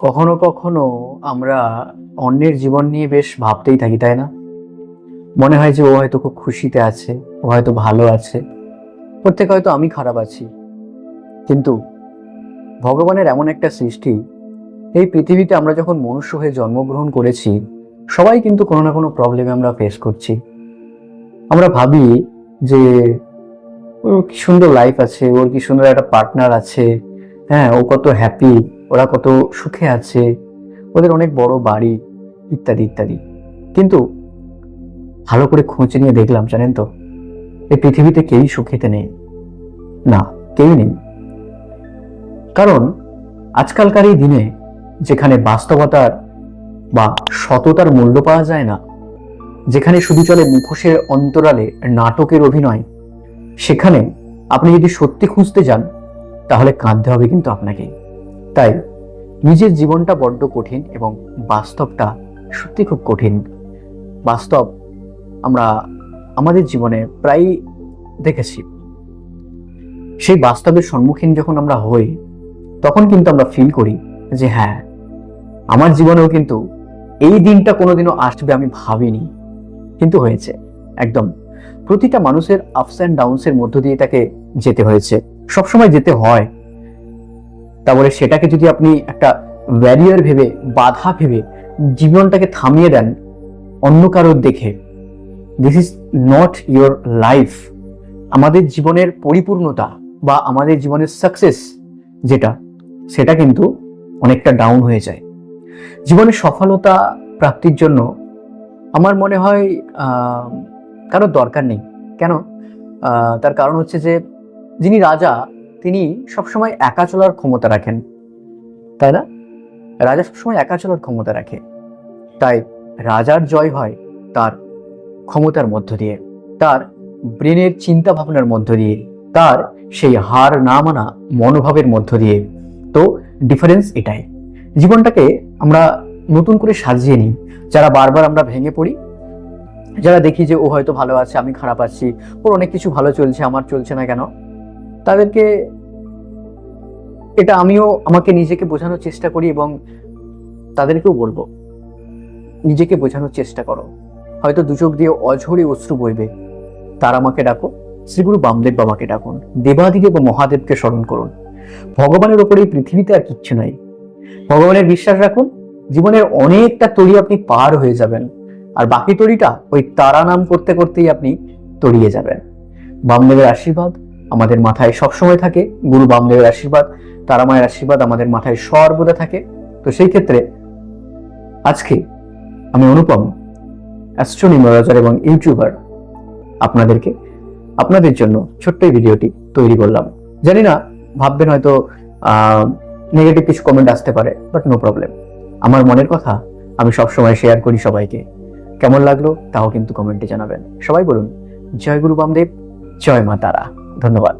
কখনো কখনো আমরা অন্যের জীবন নিয়ে বেশ ভাবতেই থাকি, তাই না? মনে হয় যে ও হয়তো খুব খুশিতে আছে, ও হয়তো ভালো আছে, প্রত্যেক হয়তো আমি খারাপ আছি। কিন্তু ভগবানের এমন একটা সৃষ্টি, এই পৃথিবীতে আমরা যখন মনুষ্য হয়ে জন্মগ্রহণ করেছি, সবাই কিন্তু কোনো না কোনো প্রবলেমে আমরা ফেস করছি। আমরা ভাবি যে ওর কি সুন্দর লাইফ আছে, ওর কি সুন্দর একটা পার্টনার আছে হ্যাঁ ও কত হ্যাপি ওরা কত সুখে আছে, ওদের অনেক বড় বাড়ি, ইত্যাদি ইত্যাদি। কিন্তু ভালো করে খোঁজ নিয়ে দেখলাম, জানেন তো, এই পৃথিবীতে কেউই সুখেতে নেই। না, কেউই নেই। কারণ আজকালকার এই দিনে যেখানে বাস্তবতার বা সততার মূল্য পাওয়া যায় না, যেখানে শুধু চলে মুখোশের অন্তরালে নাটকের অভিনয়, সেখানে আপনি যদি সত্যি খুঁজতে যান, তাহলে কাঁদতে হবে কিন্তু আপনাকে তাই নিজের জীবনটা বড্ড কঠিন এবং বাস্তবটা সত্যি খুব কঠিন। বাস্তব আমরা আমাদের জীবনে প্রায় দেখেছি। সেই বাস্তবের সম্মুখীন যখন আমরা হই, তখন কিন্তু আমরা ফিল করি যে হ্যাঁ আমার জীবনেও কিন্তু এই দিনটা কোনোদিনও আসবে আমি ভাবিনি। কিন্তু হয়েছে, একদম। প্রতিটা মানুষের আপস অ্যান্ড ডাউনসের মধ্য দিয়ে তাকে যেতে হয়েছে। সবসময় যেতে হয়। তারপরে সেটাকে যদি আপনি একটা ব্যারিয়ার ভেবে, বাধা ভেবে জীবনটাকে থামিয়ে দেন অন্য কারোর দেখে this is not your life আমাদের জীবনের পরিপূর্ণতা বা আমাদের জীবনের সাকসেস যেটা, সেটা কিন্তু অনেকটা ডাউন হয়ে যায়। জীবনের সফলতা প্রাপ্তির জন্য আমার মনে হয় কারোর দরকার নেই। কেন? তার কারণ হচ্ছে যে, যিনি রাজা তিনি সবসময় একা চলার ক্ষমতা রাখেন। তাই না? রাজা সবসময় একা চলার ক্ষমতা রাখে। তাই রাজার জয় হয় তার ক্ষমতার মধ্য দিয়ে, তার ব্রেনের চিন্তা ভাবনার মধ্য দিয়ে, তার সেই হার না মানা মনোভাবের মধ্য দিয়ে। তো ডিফারেন্স এটাই। জীবনটাকে আমরা নতুন করে সাজিয়ে নিই। যারা বারবার আমরা ভেঙে পড়ি, যারা দেখি যে ও হয়তো ভালো আছে, আমি খারাপ আছি, ওর অনেক কিছু ভালো চলছে, আমার চলছে না কেন? তাদেরকে এটা আমিও আমাকে নিজেকে বোঝানোর চেষ্টা করি এবং তাদেরকেও বলব, নিজেকে বোঝানোর চেষ্টা করো। হয়তো দুচোখ দিয়ে অঝরে অশ্রু বইবে। তার আমাকে ডাকো, শ্রীগুরু বামদেব বাবাকে ডাকুন, দেবাদিদেব ও মহাদেবকে স্মরণ করুন। ভগবানের ওপরে পৃথিবীতে আর কিচ্ছু নাই। ভগবানের বিশ্বাস রাখুন, জীবনের অনেকটা তরি আপনি পার হয়ে যাবেন, আর বাকি তরিটা ওই তারা নাম করতে করতেই আপনি তরিয়ে যাবেন। বামদেবের আশীর্বাদ আমাদের মাথায় সবসময় থাকে। গুরু বামদেবের আশীর্বাদ তারা মায়ের আশীর্বাদ আমাদের মাথায় সর্বদা থাকে। তো সেই ক্ষেত্রে আজকে আমি অনুপম অ্যাস্ট্রোনিমোলজার এবং ইউটিউবার আপনাদেরকে আপনাদের জন্য ছোট্ট এই ভিডিওটি তৈরি করলাম। জানি না, ভাববেন হয়তো নেগেটিভ কিছু কমেন্ট আসতে পারে বাট নো প্রবলেম আমার মনের কথা আমি সবসময় শেয়ার করি সবাইকে। কেমন লাগল তাও কিন্তু কমেন্টে জানাবেন। সবাই বলুন, জয় গুরু বামদেব, জয় মা তারা। ধন্যবাদ।